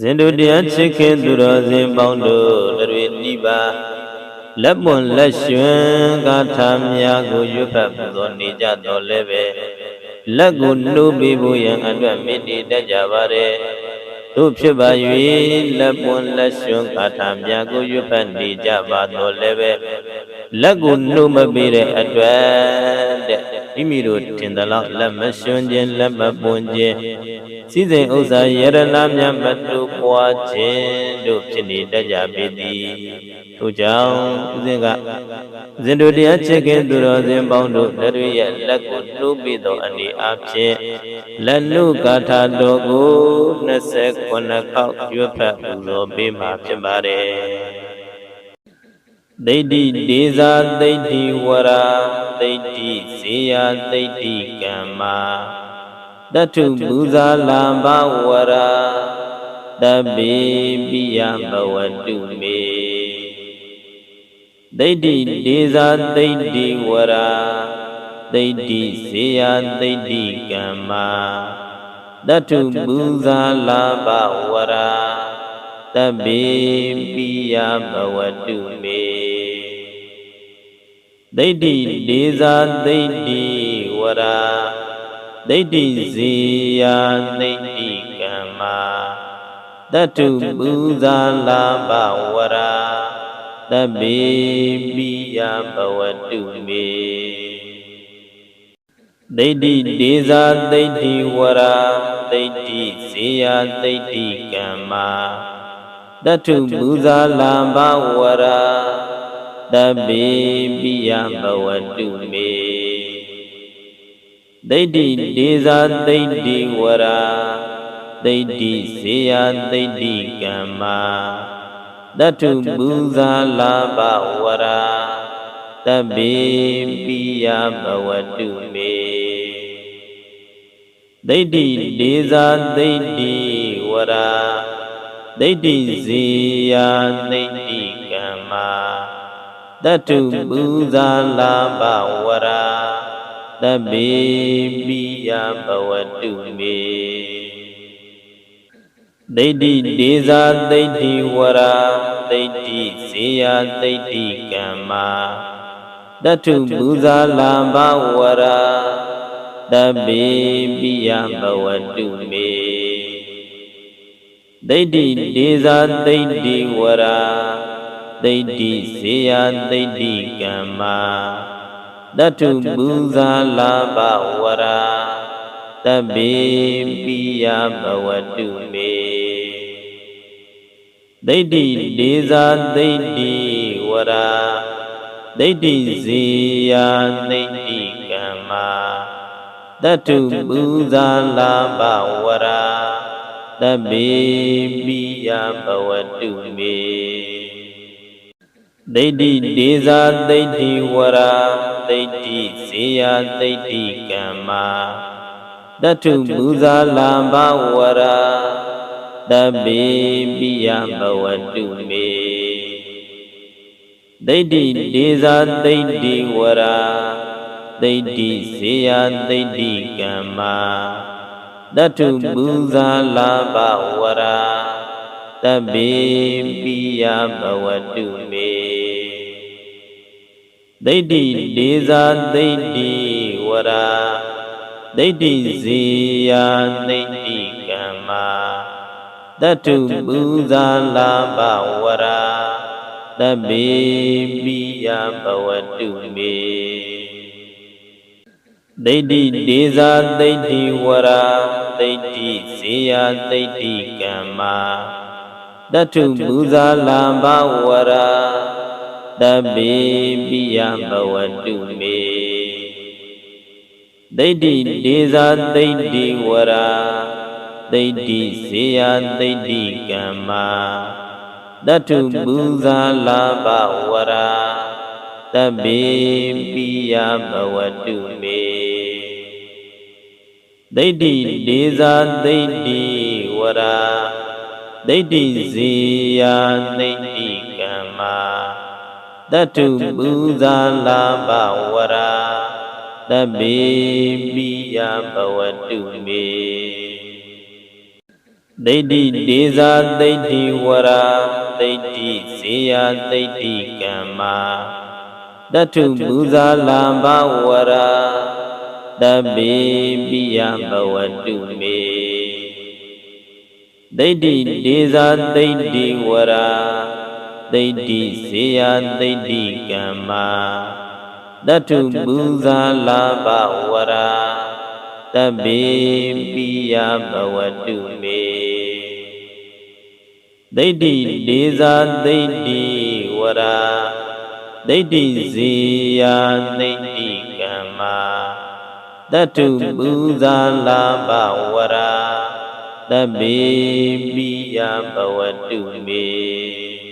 ဇင်တို့တရားချစ်ခင်သူတော်စင်ပေါင်းတို့တွေနိဗ္ဗာန်လက်ပွန်လက်ရွှင်ကာထာများကိုရွတ်ဖတ်ပူဇော်နေကြတော်လဲပဲလက်ကိုနှိုးပေးဖို့ရန်အတွက်မေတ္တိတတ်ကြပါれတို့ဖြစ်ပါ၍လက်ပွန်လက်ရွှင်ကာထာများကိုရွတ်ဖတ်နေကြပါတော်လဲပဲလက်ကိုနှိုးမပေးတဲ့အတွက်တဲ့မိမိတို့ထင်သလောက်လက်မရွှင်ခြင်းလက်မပွန်ခြင်း စည်းစိမ်ဥစ္စာယရနာမြတ်မတူပွားခြင်းတို့ဖြစ်နေတတ်ကြပေသည်ထို့ကြောင့်ဦးဇင်းကဇင်တို့တရားချစ်ခင်သူတော်စင်ပေါင်းတို့လက်တွေရဲ့လက်ကိုနှိုးပြီးသောအနေအချင်းလက်နုကာထာတော်ကို29ခေါက်ရွတ်ဖတ်ပူဇော်ပေးမှာဖြစ်ပါတယ်ဒိဋ္ဌိဒေဇာဒိဋ္ဌိဝရာဒိဋ္ဌိဇေယဒိဋ္ဌိကမ္မာ တထုပူဇာလံဘဝရာတပိပိယဘဝတုမေဒိဋ္ဌိဒေဇာဒိဋ္ဌိဝရာဒိဋ္ဌိဇေယဒိဋ္ဌိကမ္မာတထုပူဇာလဘဝရာတပိပိယဘဝတုမေဒိဋ္ဌိဒေဇာဒိဋ္ဌိဝရာ ဒိဋ္ဌိဇေယဒိဋ္ဌိကမ္မာတတုပူဇာလာဘဝရာတပိပိယဘဝတုမေဒိဋ္ဌိဒေဇာဒိဋ္ဌိဝရာဒိဋ္ဌိဇေယဒိဋ္ဌိကမ္မာတတုပူဇာလာဘဝရာတပိပိယဘဝတုမေ ဒိဋ္ဌိဒေဇာဒိဋ္ဌိဝရာဒိဋ္ဌိဇေယဒိဋ္ဌိကမ္မာတတုပူဇာလာဘဝရာတပိပိယဘဝတုမေဒိဋ္ဌိဒေဇာဒိဋ္ဌိဝရာဒိဋ္ဌိဇေယဒိဋ္ဌိကမ္မာတတုပူဇာလာဘဝရာ တပိပိယဘဝတုမေဒိဋ္ဌိဒေဇာဒိဋ္ဌိဝရာဒိဋ္ဌိဇေယဒိဋ္ဌိကမ္မာတတုပူဇာလံဘဝရာတပိပိယဘဝတုမေဒိဋ္ဌိဒေဇာဒိဋ္ဌိဝရာဒိဋ္ဌိဇေယဒိဋ္ဌိကမ္မာ တတုပူဇာလာဘဝရာတပိပိယဘဝတုမေဒိဋ္ဌိဒေဇာဒိဋ္ဌိဝရာဒိဋ္ဌိဇေယဒိဋ္ဌိကမ္မာတတုပူဇာလာဘဝရာတပိပိယဘဝတုမေ ဒိဋ္ဌိဒေဇာဒိဋ္ဌိဝရာဒိဋ္ဌိဇေယဒိဋ္ဌိကမ္မာတတုပူဇာလံဘဝရာတပိပိယဘဝတုမေဒိဋ္ဌိဒေဇာဒိဋ္ဌိဝရာဒိဋ္ဌိဇေယဒိဋ္ဌိကမ္မာတတုပူဇာလဘဝရာတပိပိယဘဝတုမေ ဒိဋ္ဌိဒေဇာဒိဋ္ဌိဝရာဒိဋ္ဌိဇေယဒိဋ္ဌိကမ္မာတတုပူဇာလာဘဝရာတပိပိယဘဝတုမေဒိဋ္ဌိဒေဇာဒိဋ္ဌိဝရာဒိဋ္ဌိဇေယဒိဋ္ဌိကမ္မာတတုပူဇာလာဘဝရာ တပိပိယဘဝတုမေဒိဋ္ဌိဒေဇာဒိဋ္ဌိဝရာဒိဋ္ဌိဇေယဒိဋ္ဌိကမ္မာတတုပူဇာလာဘဝရာတပိပိယဘဝတုမေဒိဋ္ဌိဒေဇာဒိဋ္ဌိဝရာဒိဋ္ဌိဇေယဒိဋ္ဌိကမ္မာ တတုပူဇာလာဘဝရာတပိပိယဘဝတုမေဒဒိဋ္ဌိဒေဇာဒိဋ္ဌိဝရာဒိဋ္ဌိဇေယဒိဋ္ဌိကမ္မာတထုပူဇာလံဘဝရာတပိပိယဘဝတုမေဒိဋ္ဌိဒေဇာဒိဋ္ဌိဝရာ ဒိဋ္ဌိဇေယဒိဋ္ဌိကမ္မာတထုပူဇာလဘဝရာတပိပိယဘဝတုမေဒိဋ္ဌိဒေဇာဒိဋ္ဌိဝရာဒိဋ္ဌိဇေယဒိဋ္ဌိကမ္မာတတုပူဇာလာဘဝရာတပိပိယဘဝတုမေ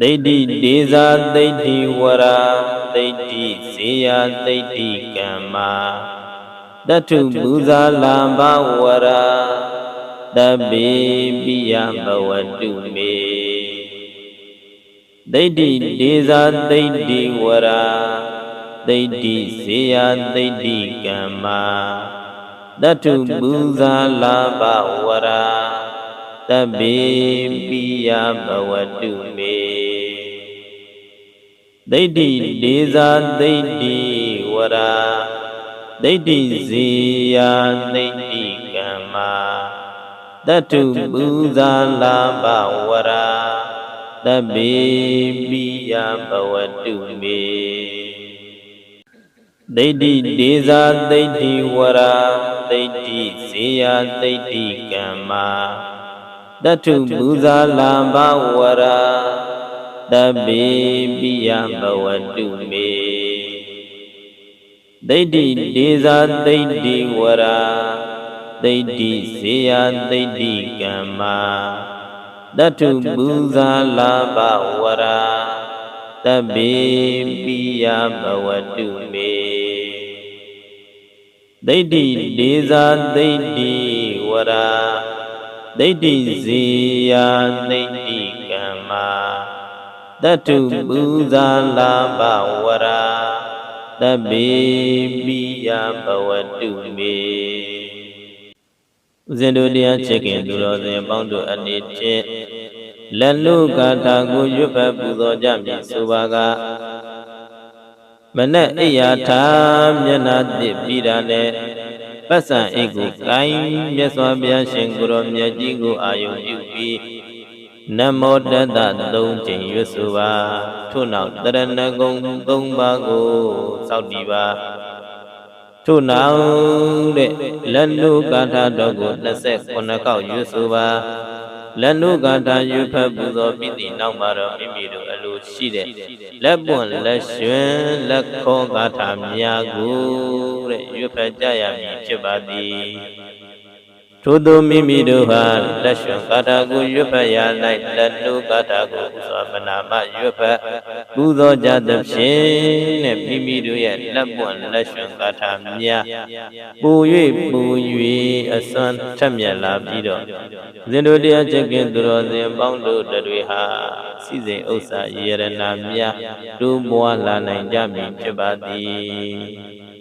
ဒိဋ္ဌိဒေဇာဒိဋ္ဌိဝရာဒိဋ္ဌိဇေယဒိဋ္ဌိကမ္မာတတုပူဇာလာဘဝရာတပိပိယဘဝတုမေဒိဋ္ဌိဒေဇာဒိဋ္ဌိဝရာဒိဋ္ဌိဇေယဒိဋ္ဌိကမ္မာတတုပူဇာလာဘဝရာ တပိပိယဘဝတုမေဒိဋ္ဌိဒေဇာဒိဋ္ဌိဝရာဒိဋ္ဌိဇေယဒိဋ္ဌိကမ္မာတတုပူဇာလာဘဝရာတပိပိယဘဝတုမေဒိဋ္ဌိဒေဇာဒိဋ္ဌိဝရာဒိဋ္ဌိဇေယဒိဋ္ဌိကမ္မာ တတုပူဇာလာဘဝရာတပိပိယဘဝတုမေဒိဋ္ဌိဒေဇာဒိဋ္ဌိဝရာဒိဋ္ဌိဇေယဒိဋ္ဌိကမ္မာတတုပူဇာလာဘဝရာတပိပိယဘဝတုမေဒိဋ္ဌိဒေဇာဒိဋ္ဌိဝရာ ဒိဋ္ဌိဇေယဒိဋ္ဌိကမ္မာတတုပူဇာလာဘဝရာတပိပိယဘဝတုမေဦးဇင်းတို့တရားချက်ခင်သူတော်စင်ပေါင်းတို့အနေဖြင့်လက်လူကာထာကိုရွတ်ဖတ်ပူဇော်ကြမည်ဆိုပါကမနဲ့အိယာထာမျက်နာသစ်ပြီးတာနဲ့ ပတ်စံအိတ်ကိုကိုင်းမြတ်စွာဘုရားရှင်ကိုရောမြတ်ကြီးကိုအာယုံပြုပြီးနမောတတသုံးချိန်ရွတ်ဆိုပါထို့နောက်တရဏဂုံသုံးပါးကိုစောင့်တည်ပါထို့နောက်တဲ့လက်နုကာထာတော်ကို29ခေါက်ရွတ်ဆိုပါလက်နုကာထာရွတ်ဖတ်ပူဇော်ပြီးသည့်နောက်မှာတော့မိမိတို့အလို ရှိတဲ့လက်ပွန်လက်ရွှင်လက်ခေါ်ကာထာများကိုတဲ့ရွတ်ဖတ်ကြရမည်ဖြစ်ပါသည် ထို့သောမိမိတို့ဟာလက်ရွှင်ကာထာကိုရွတ်ဖတ်ရ၌လက်နုကာထာကိုဥစွာပနာမရွတ်ဖတ်ပူဇော်ကြသဖြင့်တဲ့မိမိတို့ရဲ့လက်ပွန်လက်ရွှင်ကာထာများပူ၍ပူ၍အစွမ်းထက်မြက်လာပြီးတော့ဇင်တို့တရားချက်ကင်သူတော်စင်ပေါင်းတို့တွေဟာစီစဉ်ဥစ္စာယေရနာများတိုးပွားလာနိုင်ကြမည်ဖြစ်ပါသည်